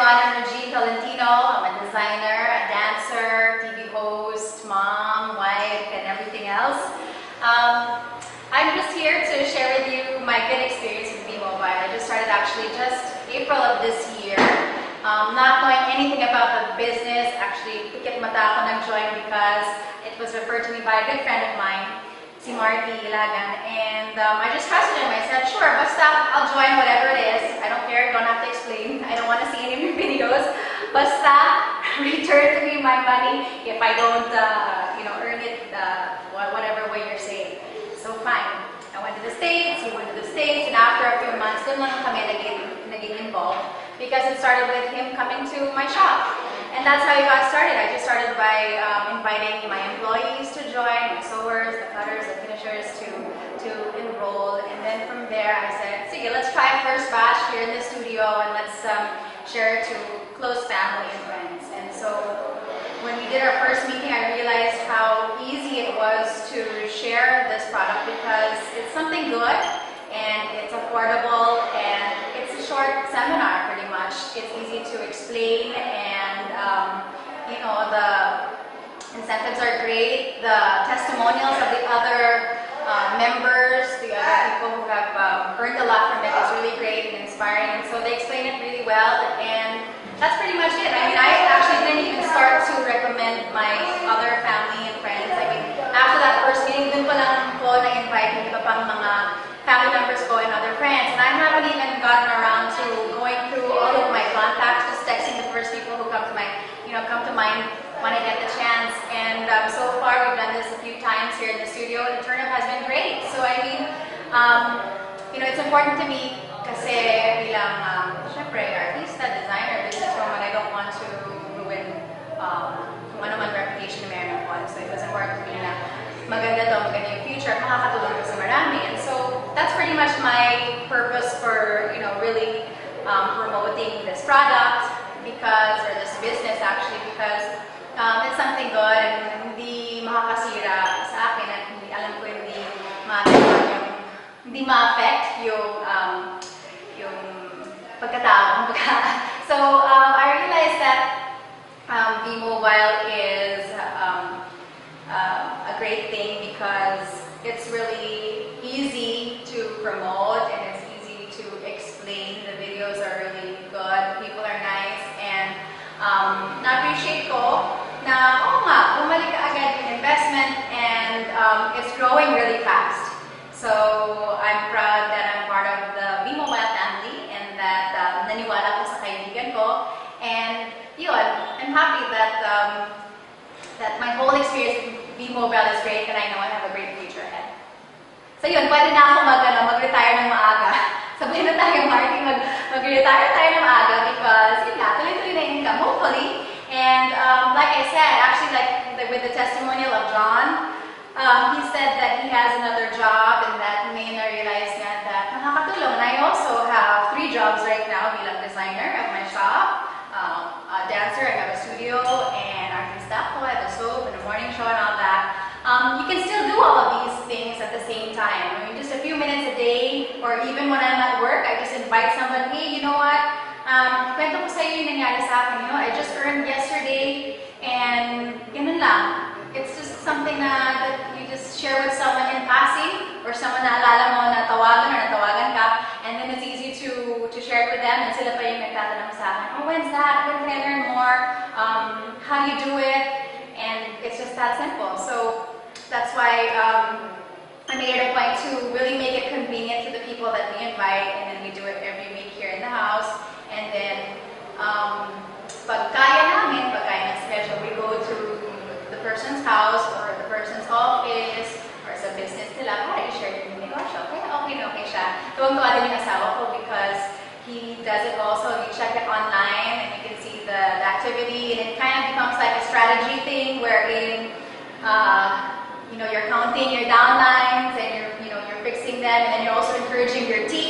everyone. I'm Regine Tolentino. I'm a designer, a dancer, TV host, mom, wife, and everything else. Um, I'm just here to share with you my good experience with B-Mobile. I just started actually just April of this year. Um, not knowing anything about the business, actually, pikit mata ako nag-join because it was referred to me by a good friend of mine, si Marty Ilagan. And um, I just trusted him. I said, sure, basta I'll join whatever it is. I don't care, don't have to explain. I don't want to see any of your videos. Basta return to me my money if I don't, uh, you know, earn it uh, whatever way you're saying. So fine. I went to the States, he went to the States, and after a few months, doon lang kami naging, naging involved because it started with him coming to my shop. And that's how it got started. I just started by um, inviting my employees to join, my sewers, the cutters, the finishers to, And then from there, I said, sige, let's try a first batch here in the studio and let's um, share it to close family and friends. And so when we did our first meeting, I realized how easy it was to share this product because it's something good and it's affordable and it's a short seminar pretty much. It's easy to explain and um, you know the incentives are great. The testimonials of the other uh, members, people who have um, earned a lot from it is really great and inspiring. And so they explain it really well and that's pretty much it. I mean, I actually didn't even start to recommend my other family and friends. I mean, after that first meeting, dun ko lang po na-invite iba pang mga family members ko and other friends. And I haven't even gotten around to going through all of my contacts, just texting the first people who come to my, you know, come to mind when I get the chance. And um, so far, we've done this a few times here in the studio, and the turnout has been great. So I mean, um, you know, it's important to me kasi bilang, um, syempre, artista, designer, businesswoman, I don't want to ruin um, kung ano man reputation na meron ako. So it was important to me na maganda to, maganda yung future, makakatulong ko sa marami. And so that's pretty much my purpose for, you know, really um, promoting this product because, or this business actually, because um, it's something good and hindi makakasira sa akin at hindi, alam ko hindi yung hindi ma-affect yung um, yung pagkatao. so um, I realized that um, B-Mobile is um, uh, a great thing because it's really easy to promote and it's easy to explain. The videos are really good. People are nice and um, na-appreciate ko na, oo nga, bumalik agad yung investment and um, it's growing really fast. So I'm proud that I'm part of the B-Mobile family and that um, naniwala ko sa kaibigan ko. And yun, I'm happy that um, that my whole experience with B-Mobile is great and I know I have a great future ahead. So yun, pwede na ako mag, ano, mag-retire ng maaga. Sabay na tayo, Marty, mag, mag-retire tayo ng maaga because, yun nga, tuloy-tuloy na income, hopefully. And um, like I said, actually, like the, with the testimonial of John, um, he said that he has another job and that may na-realize niya that nakakatulong. And I also have three jobs right now bilang designer at my shop, um, a dancer, I have a studio, and artista ako, I have a soap and a morning show and all that. Um, you can still do all of these things at the same time. I mean, just a few minutes a day, or even when I'm at work, I just invite someone, hey, you know what? Um, kwento ko yung nangyari sa akin. You know, I just earned yesterday, and ganun lang. It's just something na that you just share with someone in passing, or someone na alala mo na tawagan or natawagan ka, and then it's easy share it with them, and sila pa yung nagtatanong sa akin, oh, when's that? When can I learn more? Um, how do you do it? And it's just that simple. So that's why um, I made it a point to really make it convenient to the people that we invite, and then we do it every week here in the house. And then, um, pag kaya namin, pag kaya schedule, we go to the person's house or the person's office or sa business nila para i-share yung negosyo. Kaya okay na okay siya. Tuwang-tuwa din yung asawa ko because he does it also, you check it online and you can see the, the activity. And it kind of becomes like a strategy thing wherein uh, you know, you're counting your downlines and you're, you know, you're fixing them. And you're also encouraging your team